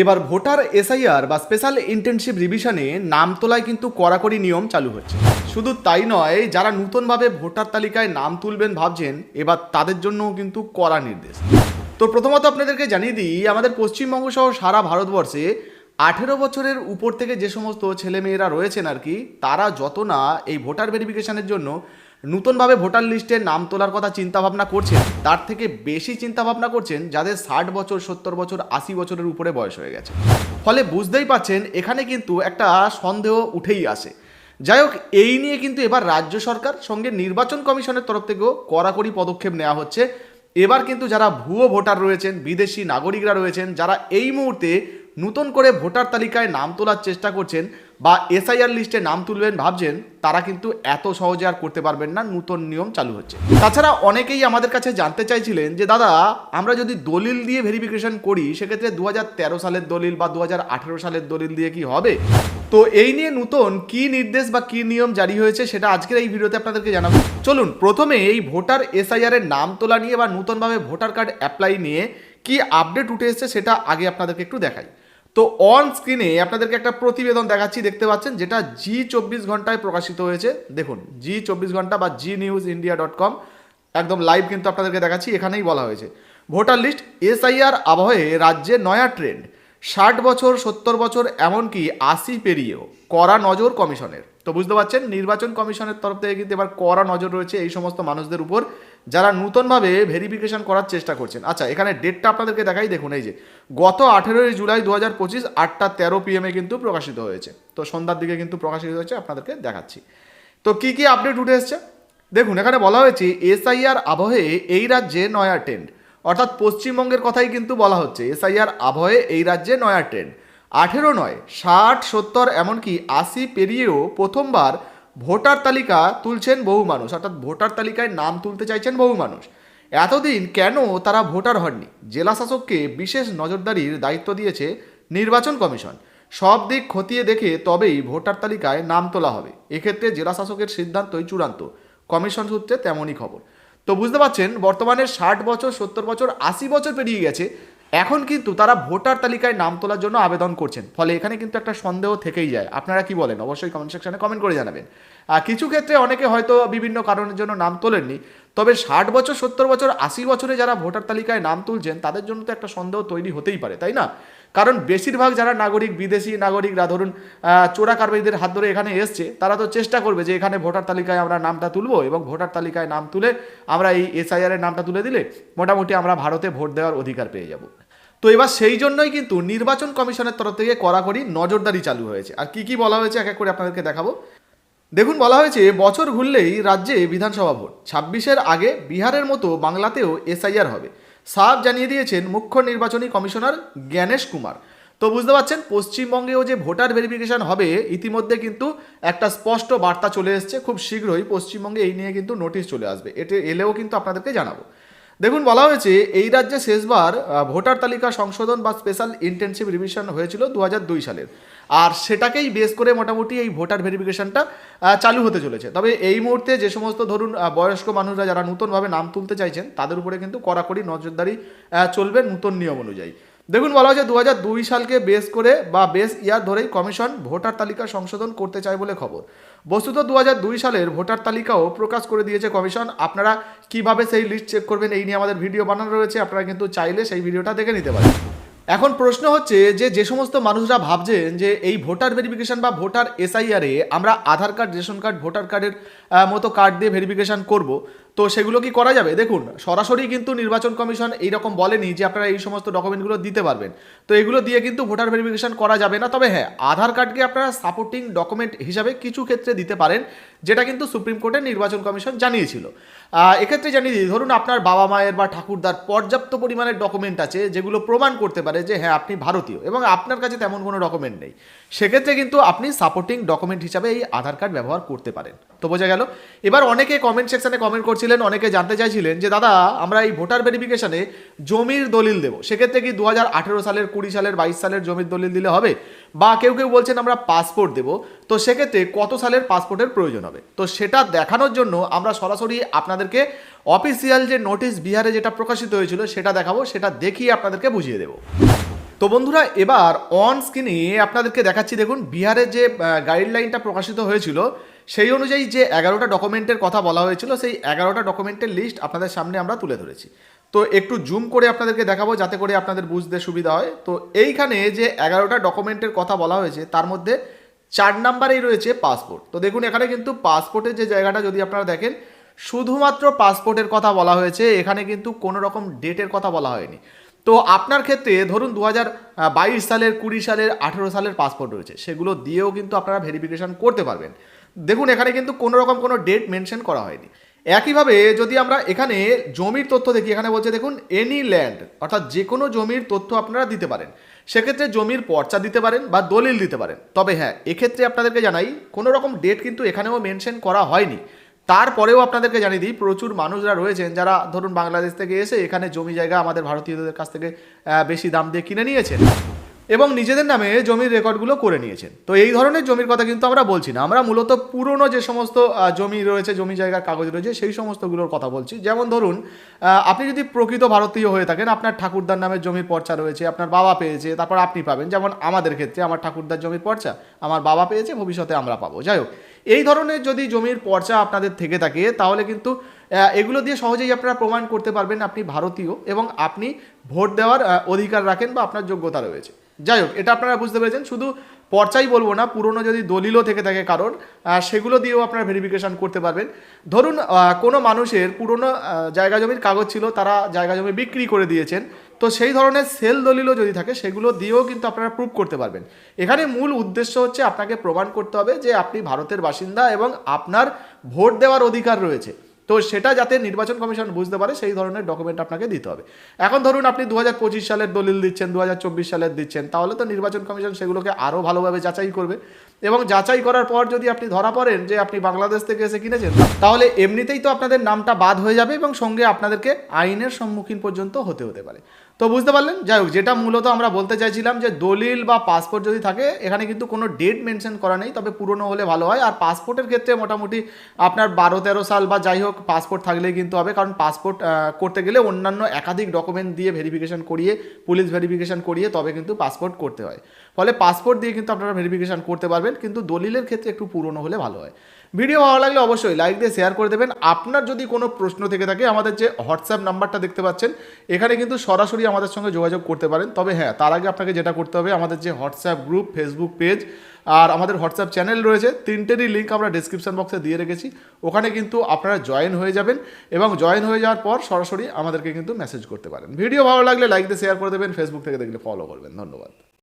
এবার voter SIR বা special intensive রিভিশনে নাম তোলায় কিন্তু কড়াকড়ি নিয়ম চালু হচ্ছে। শুধু তাই নয়, যারা নতুনভাবে ভোটার তালিকায় নাম তুলবেন ভাবছেন, এবার তাদের জন্যও কিন্তু কড়া নির্দেশ। তো প্রথমত আপনাদেরকে জানিয়ে দিই, আমাদের পশ্চিমবঙ্গ সহ সারা ভারতবর্ষে আঠেরো বছরের উপর থেকে যে সমস্ত ছেলেমেয়েরা রয়েছেন আর কি, তারা যত না এই ভোটার ভেরিফিকেশনের জন্য নতুনভাবে ভোটার লিস্টে নাম তোলার কথা চিন্তাভাবনা করছেন, তার থেকে বেশি চিন্তাভাবনা করছেন যাদের ষাট বছর, সত্তর বছর, আশি বছরের উপরে বয়স হয়ে গেছে। ফলে বুঝতেই পাচ্ছেন এখানে কিন্তু একটা সন্দেহ উঠেই আসে। যাই হোক, এই নিয়ে কিন্তু এবার রাজ্য সরকার সঙ্গে নির্বাচন কমিশনের তরফ থেকেও কড়াকড়ি পদক্ষেপ নেওয়া হচ্ছে। এবার কিন্তু যারা ভুয়ো ভোটার রয়েছেন, বিদেশি নাগরিকরা রয়েছেন, যারা এই মুহূর্তে নতুন করে ভোটার তালিকায় নাম তোলার চেষ্টা করছেন বা এসআইআর লিস্টে নাম তুলবেন, ভাবছেন, তারা কিন্তু এত সহজে আর করতে পারবেন না, নতুন নিয়ম চালু হচ্ছে। তাছাড়া অনেকেই আমাদের কাছে জানতে চাইছিলেন যে, দাদা, আমরা যদি দলিল দিয়ে ভেরিফিকেশন করি, সেক্ষেত্রে দু হাজার তেরো সালের দলিল বা দু হাজার আঠেরো সালের দলিল দিয়ে কি হবে? তো এই নিয়ে নতুন কি নির্দেশ বা কি নিয়ম জারি হয়েছে, সেটা আজকের এই ভিডিওতে আপনাদেরকে জানাব। চলুন, প্রথমে এই ভোটার এসআইআর এর নাম তোলা নিয়ে বা নতুনভাবে ভোটার কার্ড অ্যাপ্লাই নিয়ে কি আপডেট উঠে এসেছে, সেটা আগে আপনাদেরকে একটু দেখাই। তো অন স্ক্রিনে আপনাদেরকে একটা প্রতিবেদন দেখাচ্ছি, দেখতে পাচ্ছেন, যেটা জি চব্বিশ ঘন্টায় প্রকাশিত হয়েছে। দেখুন জি চব্বিশ ঘণ্টা বা Zee news India dot com একদম লাইভ কিন্তু আপনাদেরকে দেখাচ্ছি, এখানেই বলা হয়েছে। ভোটার লিস্ট এসআইআর আবহে রাজ্যে নয়া ট্রেন্ড ষাট বছর, সত্তর বছর, এমনকি আশি পেরিয়েও কড়া নজর কমিশনের। তো বুঝতে পারছেন, নির্বাচন কমিশনের তরফ থেকে কিন্তু এবার কড়া নজর রয়েছে এই সমস্ত মানুষদের উপর। যারা নূতনভাবে ভেরিফিকেশন করার চেষ্টা করছেন। আচ্ছা এখানে ডেটটা আপনাদেরকে দেখাই, দেখুন এই যে, গত আঠেরোই জুলাই দু হাজার পঁচিশ আটটা তেরো পিএমে কিন্তু প্রকাশিত হয়েছে। তো সন্ধ্যার দিকে কিন্তু প্রকাশিত হয়েছে, আপনাদেরকে দেখাচ্ছি। তো কি কি আপডেট উঠে এসছে? দেখুন, এখানে বলা হয়েছে এসআইআর আবহে এই রাজ্যে নয়া ট্রেন্ড অর্থাৎ পশ্চিমবঙ্গের কথাই কিন্তু বলা হচ্ছে এসআইআর আবহে এই রাজ্যে নয়া ট্রেন্ড আঠেরো নয়, ষাট, সত্তর, এমনকি আশি পেরিয়েও প্রথমবার ভোটার তালিকা তুলছেন বহু মানুষ, অর্থাৎ ভোটার তালিকায় নাম তুলতে চাইছেন বহু মানুষ। এতদিন কেন তারা ভোটার হননি? জেলা শাসককে বিশেষ নজরদারির দায়িত্ব দিয়েছে নির্বাচন কমিশন। সব দিক খতিয়ে দেখে তবেই ভোটার তালিকায় নাম তোলা হবে। এক্ষেত্রে জেলা শাসকের সিদ্ধান্তই চূড়ান্ত। কমিশন সূত্রে তেমনই খবর। তো বুঝতে পারছেন, বর্তমানে ষাট বছর, সত্তর বছর, আশি বছর পেরিয়ে গেছে। এখন কিন্তু তারা ভোটার তালিকায় নাম তোলার জন্য আবেদন করছেন। ফলে এখানে কিন্তু একটা সন্দেহ থেকেই যায়। আপনারা কি বলেন? অবশ্যই কমেন্ট সেকশনে কমেন্ট করে জানাবেন। কিছু ক্ষেত্রে অনেকে হয়তো বিভিন্ন কারণের জন্য নাম তোলেননি। তবে ষাট বছর, সত্তর বছর আশি বছরে যারা ভোটার তালিকায় নাম তুলছেন, তাদের জন্য তো একটা সন্দেহ তৈরি হতেই পারে, তাই না? কারণ বেশিরভাগ যারা নাগরিক, বিদেশি নাগরিকরা ধরুন চোরা কারবারিদের হাত ধরে এখানে এসছে, তারা তো চেষ্টা করবে যে এখানে ভোটার তালিকায় আমরা নামটা তুলবো এবং ভোটার তালিকায় নাম তুলে আমরা এই এসআইআরের নামটা তুলে দিলে মোটামুটি আমরা ভারতে ভোট দেওয়ার অধিকার পেয়ে যাব। তো এবার সেই জন্যই কিন্তু নির্বাচন কমিশনের তরফ থেকে কড়াকড়ি নজরদারি চালু হয়েছে। আর কি কি বলা হয়েছে, এক এক করে আপনাদেরকে দেখাবো। দেখুন, বলা হয়েছে, বছর ঘুরলেই রাজ্যে বিধানসভা ভোট। ছাব্বিশের আগে বিহারের মতো বাংলাতেও এসআইআর হবে। সাফ জানিয়ে দিয়েছেন মুখ্য নির্বাচনী কমিশনার জ্ঞানেশ কুমার। তো বুঝতে পারছেন, পশ্চিমবঙ্গেও যে ভোটার ভেরিফিকেশন হবে, ইতিমধ্যে কিন্তু একটা স্পষ্ট বার্তা চলে এসছে। খুব শীঘ্রই পশ্চিমবঙ্গে এই নিয়ে কিন্তু নোটিশ চলে আসবে। এতে এলেও কিন্তু আপনাদেরকে জানাব। দেখুন, বলা হয়েছে এই রাজ্যে শেষবার ভোটার তালিকা সংশোধন বা স্পেশাল ইন্টেনসিভ রিভিশন হয়েছিল দু দুই সালের। আর সেটাকেই বেস করে মোটামুটি এই ভোটার ভেরিফিকেশনটা চালু হতে চলেছে। তবে এই মুহূর্তে যে সমস্ত ধরুন বয়স্ক মানুষরা যারা নতুনভাবে নাম তুলতে চাইছেন, তাদের উপরে কিন্তু কড়াকড়ি নজরদারি চলবে নতুন নিয়ম অনুযায়ী। দেখুন, বলা হয়েছে দু দুই সালকে বেস করে বা বেস ইয়ার ধরেই কমিশন ভোটার তালিকা সংশোধন করতে চায় বলে খবর। বস্তুত দু দুই সালের ভোটার তালিকাও প্রকাশ করে দিয়েছে কমিশন। আপনারা কীভাবে সেই লিস্ট চেক করবেন এই নিয়ে আমাদের ভিডিও বানানো রয়েছে, আপনারা কিন্তু চাইলে সেই ভিডিওটা দেখে নিতে পারেন। এখন প্রশ্ন হচ্ছে যে যে সমস্ত মানুষরা ভাবছেন যে এই ভোটার ভেরিফিকেশন বা ভোটার এসআইআরে আমরা Aadhaar card ration card voter কার্ডের মতো কার্ড দিয়ে ভেরিফিকেশন করব তো সেগুলো কি করা যাবে? দেখুন, সরাসরি কিন্তু নির্বাচন কমিশন এইরকম বলেনি যে আপনারা এই সমস্ত ডকুমেন্টগুলো দিতে পারবেন। তো এগুলো দিয়ে কিন্তু ভোটার ভেরিফিকেশন করা যাবে না। তবে হ্যাঁ আধার কার্ডকে আপনারা সাপোর্টিং ডকুমেন্ট হিসাবে কিছু ক্ষেত্রে দিতে পারেন, যেটা কিন্তু সুপ্রিম কোর্টের নির্বাচন কমিশন জানিয়েছিল। এক্ষেত্রে জানিয়ে দিই, ধরুন আপনার বাবা মায়ের বা ঠাকুরদার পর্যাপ্ত পরিমাণের ডকুমেন্ট আছে, যেগুলো প্রমাণ করতে পারে যে হ্যাঁ আপনি ভারতীয় এবং আপনার কাছে তেমন কোনো ডকুমেন্ট নেই। সেক্ষেত্রে কিন্তু আপনি সাপোর্টিং ডকুমেন্ট হিসাবে এই আধার কার্ড ব্যবহার করতে পারেন। তো বোঝা গেল। এবার অনেকে কমেন্ট সেকশনে কমেন্ট করছিলেন অনেকে জানতে চাইছিলেন যে, দাদা, আমরা এই ভোটার ভেরিফিকেশনে জমির দলিল দেবো। সেক্ষেত্রে কি দু হাজার আঠেরো সালের, কুড়ি সালের, বাইশ সালের জমির দলিল দিলে হবে? বা কেউ কেউ বলছেন, আমরা পাসপোর্ট দেবো। তো সেক্ষেত্রে কত সালের পাসপোর্টের প্রয়োজন হবে? তো সেটা দেখানোর জন্য আমরা সরাসরি আপনাদেরকে অফিসিয়াল যে নোটিশ বিহারে যেটা প্রকাশিত হয়েছিল, সেটা দেখাবো, সেটা দেখিয়ে আপনাদেরকে বুঝিয়ে দেবো। তো তো বন্ধুরা, এবার অন স্ক্রিনে আপনাদেরকে দেখাচ্ছি, দেখুন, বিহারের যে গাইডলাইনটা প্রকাশিত হয়েছিল সেই অনুযায়ী যে এগারোটা ডকুমেন্টের কথা বলা হয়েছিল, সেই এগারোটা ডকুমেন্টের লিস্ট আপনাদের সামনে আমরা তুলে ধরেছি। তো একটু জুম করে আপনাদেরকে দেখাবো যাতে করে আপনাদের বুঝতে সুবিধা হয়। তো এইখানে যে এগারোটা ডকুমেন্টের কথা বলা হয়েছে, তার মধ্যে চার নাম্বারেই রয়েছে পাসপোর্ট তো দেখুন, এখানে কিন্তু পাসপোর্টের যে জায়গাটা, যদি আপনারা দেখেন, শুধুমাত্র পাসপোর্টের কথা বলা হয়েছে, এখানে কিন্তু কোনো রকম ডেটের কথা বলা হয়নি। তো আপনার ক্ষেত্রে ধরুন দু বাইশ সালের, কুড়ি সালের, আঠেরো সালের পাসপোর্ট রয়েছে, সেগুলো দিয়েও কিন্তু আপনারা ভেরিফিকেশন করতে পারবেন। দেখুন, এখানে কিন্তু কোনো রকম কোনো ডেট মেনশন করা হয়নি। একইভাবে যদি আমরা এখানে জমির তথ্য দেখি, এখানে বলছে দেখুন এনি ল্যান্ড অর্থাৎ যে কোনো জমির তথ্য আপনারা দিতে পারেন। সেক্ষেত্রে জমির পর্চা দিতে পারেন বা দলিল দিতে পারেন। তবে হ্যাঁ এক্ষেত্রে আপনাদেরকে জানাই, কোনো রকম ডেট কিন্তু এখানেও মেনশন করা হয়নি। তারপরেও আপনাদেরকে জানিয়ে দিই, প্রচুর মানুষরা রয়েছেন যারা ধরুন বাংলাদেশ থেকে এসে এখানে জমি জায়গা আমাদের ভারতীয়দের কাছ থেকে বেশি দাম দিয়ে কিনে নিয়েছেন। এবং নিজেদের নামে জমির রেকর্ডগুলো করে নিয়েছেন। তো এই ধরনের জমির কথা কিন্তু আমরা বলছি না। আমরা মূলত পুরনো যে সমস্ত জমি রয়েছে, জমি জায়গার কাগজ রয়েছে, সেই সমস্তগুলোর কথা বলছি। যেমন ধরুন আপনি যদি প্রকৃত ভারতীয় হয়ে থাকেন, আপনার ঠাকুরদার নামের জমির পর্চা রয়েছে, আপনার বাবা পেয়েছে, তারপর আপনি পাবেন। যেমন আমাদের ক্ষেত্রে আমার ঠাকুরদার জমির পর্চা, আমার বাবা পেয়েছে, ভবিষ্যতে আমরা পাবো। যাই হোক, এই ধরনের যদি জমির পর্চা আপনাদের থেকে থাকে, তাহলে কিন্তু এগুলো দিয়ে সহজেই আপনারা প্রমাণ করতে পারবেন আপনি ভারতীয় এবং আপনি ভোট দেওয়ার অধিকার রাখেন বা আপনার যোগ্যতা রয়েছে। যাই হোক, এটা আপনারা বুঝতে পেরেছেন। শুধু পর্চাই বলব না, পুরনো যদি দলিলও থেকে থাকে কারণ সেগুলো দিয়েও আপনারা ভেরিফিকেশন করতে পারবেন। ধরুন কোনো মানুষের পুরনো জায়গা জমির কাগজ ছিল, তারা জায়গা জমি বিক্রি করে দিয়েছেন। তো সেই ধরনের সেল দলিলও যদি থাকে, সেগুলো দিয়েও কিন্তু আপনারা প্রুভ করতে পারবেন। এখানে মূল উদ্দেশ্য হচ্ছে আপনাকে প্রমাণ করতে হবে যে আপনি ভারতের বাসিন্দা এবং আপনার ভোট দেওয়ার অধিকার রয়েছে। তো সেটা যাতে নির্বাচন কমিশন বুঝতে পারে, সেই ধরনের ডকুমেন্ট আপনাকে দিতে হবে। এখন ধরুন আপনি দু হাজার পঁচিশ সালের দলিল দিচ্ছেন দু হাজার চব্বিশ সালের দিচ্ছেন, তাহলে তো নির্বাচন কমিশন সেগুলোকে আরও ভালোভাবে যাচাই করবে। এবং যাচাই করার পর যদি আপনি ধরা পড়েন যে আপনি বাংলাদেশ থেকে এসে কিনেছেন, তাহলে এমনিতেই তো আপনাদের নামটা বাদ হয়ে যাবে এবং সঙ্গে আপনাদেরকে আইনের সম্মুখীন পর্যন্ত হতে হতে পারে। তো বুঝতে পারলেন? যাই হোক, যেটা মূলত আমরা বলতে চাইছিলাম যে দলিল বা পাসপোর্ট যদি থাকে, এখানে কিন্তু কোনো ডেট মেনশন করা নেই, তবে পুরনো হলে ভালো হয়। আর পাসপোর্টের ক্ষেত্রে মোটামুটি আপনার বারো তেরো সাল বা যাই হোক পাসপোর্ট থাকলেই কিন্তু হবে। কারণ পাসপোর্ট করতে গেলে অন্যান্য একাধিক ডকুমেন্ট দিয়ে ভেরিফিকেশন করিয়ে পুলিশ ভেরিফিকেশন করিয়ে তবে কিন্তু পাসপোর্ট করতে হয়। ফলে পাসপোর্ট দিয়ে কিন্তু আপনারা ভেরিফিকেশন করতে পারবেন, কিন্তু দলিলের ক্ষেত্রে একটু পুরনো হলে ভালো হয়। ভিডিও ভালো লাগলে অবশ্যই লাইক দিয়ে শেয়ার করে দেবেন। আপনার যদি কোনো প্রশ্ন থেকে থাকে, আমাদের যে হোয়াটসঅ্যাপ নাম্বারটা দেখতে পাচ্ছেন, এখানে কিন্তু সরাসরি আমাদের সঙ্গে যোগাযোগ করতে পারেন। তবে হ্যাঁ তার আগে আপনাকে যেটা করতে হবে, আমাদের যে হোয়াটসঅ্যাপ গ্রুপ ফেসবুক পেজ আর আমাদের হোয়াটসঅ্যাপ চ্যানেল রয়েছে, তিনটেরই লিঙ্ক আমরা ডিসক্রিপশান বক্সে দিয়ে রেখেছি। ওখানে কিন্তু আপনারা জয়েন হয়ে যাবেন এবং জয়েন হয়ে যাওয়ার পর সরাসরি আমাদেরকে কিন্তু মেসেজ করতে পারেন। ভিডিও ভালো লাগলে লাইক দিয়ে শেয়ার করে দেবেন ফেসবুক থেকে দেখলে ফলো করবেন। ধন্যবাদ।